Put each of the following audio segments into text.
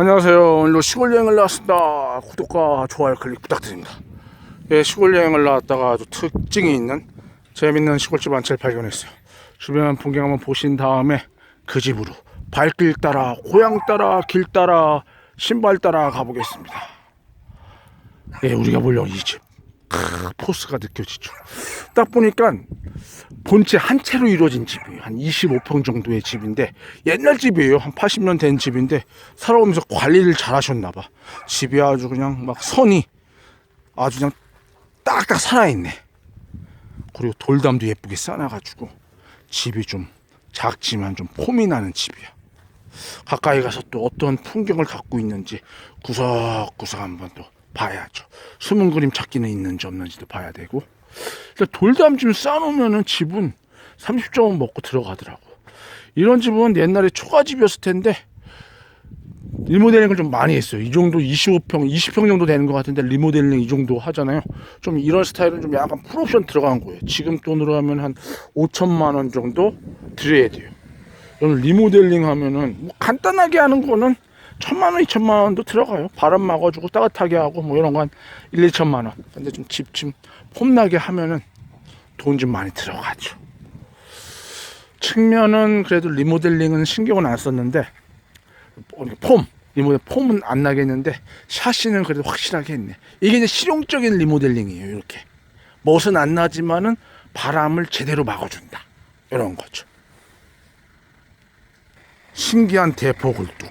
안녕하세요. 오늘도 시골 여행을 나왔습니다. 구독과 좋아요 클릭 부탁드립니다. 예, 시골 여행을 나왔다가 아주 특징이 있는 재밌는 시골집 한 채를 발견했어요. 주변 풍경 한번 보신 다음에 그 집으로 발길 따라 고향 따라 길 따라 신발 따라 가보겠습니다. 예, 우리가 보려고 이 집. 크, 포스가 느껴지죠. 딱 보니까 본체 한 채로 이루어진 집이에요. 한 25평 정도의 집인데 옛날 집이에요. 한 80년 된 집인데 살아오면서 관리를 잘 하셨나 봐. 집이 아주 그냥 막 선이 아주 그냥 딱딱 살아있네. 그리고 돌담도 예쁘게 쌓아가지고 집이 좀 작지만 좀 폼이 나는 집이야. 가까이 가서 또 어떤 풍경을 갖고 있는지 구석구석 한번 또 봐야죠. 숨은 그림 찾기는 있는지 없는지도 봐야 되고. 일단 돌담 좀 쌓아놓으면은 집은 30점은 먹고 들어가더라고. 이런 집은 옛날에 초가집이었을 텐데 리모델링을 좀 많이 했어요. 이 정도 25평, 20평 정도 되는 것 같은데 리모델링 이 정도 하잖아요. 좀 이런 스타일은 좀 약간 풀옵션 들어간 거예요. 지금 돈으로 하면 한 5천만 원 정도 드려야 돼요. 리모델링 하면은 뭐 간단하게 하는 거는 천만 원, 이천만 원도 들어가요. 바람 막아주고 따뜻하게 하고 뭐 이런 거 한 1, 2천만 원. 근데 좀 집 좀 폼나게 하면은 돈 좀 많이 들어가죠. 측면은 그래도 리모델링은 신경은 안 썼는데 어, 폼 리모델 폼은 안 나겠는데 샤시는 그래도 확실하게 했네. 이게 이제 실용적인 리모델링이에요. 이렇게 멋은 안 나지만은 바람을 제대로 막아준다. 이런 거죠. 신기한 대포 굴뚝.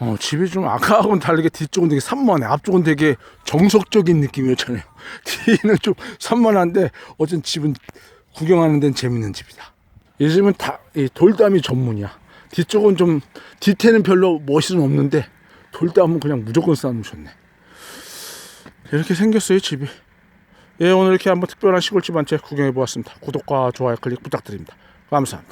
어, 집이 좀 아까하고는 다르게 뒤쪽은 되게 산만해. 앞쪽은 되게 정석적인 느낌이었잖아요. 뒤는 좀 산만한데 어쨌든 집은 구경하는 데는 재밌는 집이다. 이 집은 다 이 돌담이 전문이야. 뒤쪽은 좀 뒤태는 별로 멋은 없는데 돌담은 그냥 무조건 쌓아놓으셨네. 이렇게 생겼어요 집이. 예 오늘 이렇게 한번 특별한 시골집 한 채 구경해 보았습니다. 구독과 좋아요 클릭 부탁드립니다. 감사합니다.